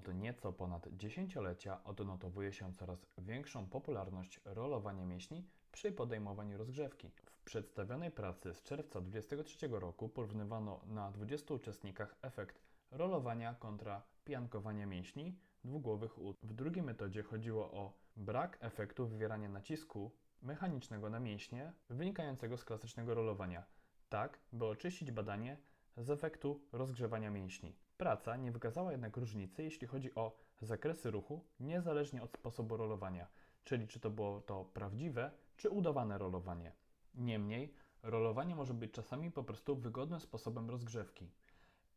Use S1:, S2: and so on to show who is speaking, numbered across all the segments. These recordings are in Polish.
S1: Od nieco ponad dziesięciolecia odnotowuje się coraz większą popularność rolowania mięśni przy podejmowaniu rozgrzewki. W przedstawionej pracy z czerwca 2023 roku porównywano na 20 uczestnikach efekt rolowania kontra piankowania mięśni dwugłowych ud. W drugiej metodzie chodziło o brak efektu wywierania nacisku mechanicznego na mięśnie wynikającego z klasycznego rolowania, tak by oczyścić badanie z efektu rozgrzewania mięśni. Praca nie wykazała jednak różnicy, jeśli chodzi o zakresy ruchu, niezależnie od sposobu rolowania, czyli czy to było to prawdziwe, czy udawane rolowanie. Niemniej, rolowanie może być czasami po prostu wygodnym sposobem rozgrzewki.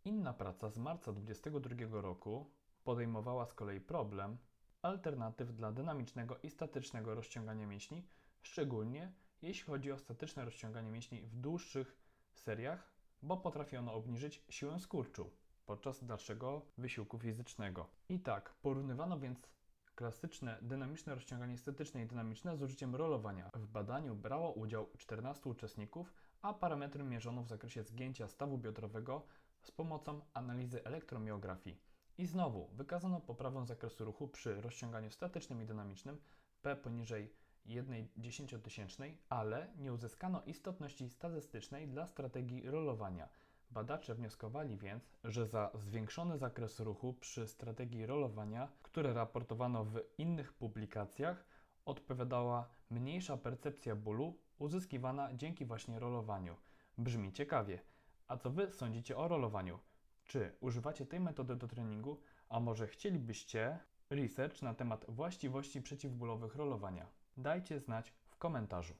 S1: Inna praca z marca 2022 roku podejmowała z kolei problem alternatyw dla dynamicznego i statycznego rozciągania mięśni, szczególnie jeśli chodzi o statyczne rozciąganie mięśni w dłuższych seriach, bo potrafi ono obniżyć siłę skurczu podczas dalszego wysiłku fizycznego. I tak, porównywano więc klasyczne dynamiczne rozciąganie statyczne i dynamiczne z użyciem rolowania. W badaniu brało udział 14 uczestników, a parametry mierzono w zakresie zgięcia stawu biodrowego z pomocą analizy elektromiografii. I znowu wykazano poprawę zakresu ruchu przy rozciąganiu statycznym i dynamicznym P poniżej 1 dziesięciotysięcznej, ale nie uzyskano istotności statystycznej dla strategii rolowania. Badacze wnioskowali więc, że za zwiększony zakres ruchu przy strategii rolowania, które raportowano w innych publikacjach, odpowiadała mniejsza percepcja bólu uzyskiwana dzięki właśnie rolowaniu. Brzmi ciekawie. A co Wy sądzicie o rolowaniu? Czy używacie tej metody do treningu, a może chcielibyście research na temat właściwości przeciwbólowych rolowania? Dajcie znać w komentarzu.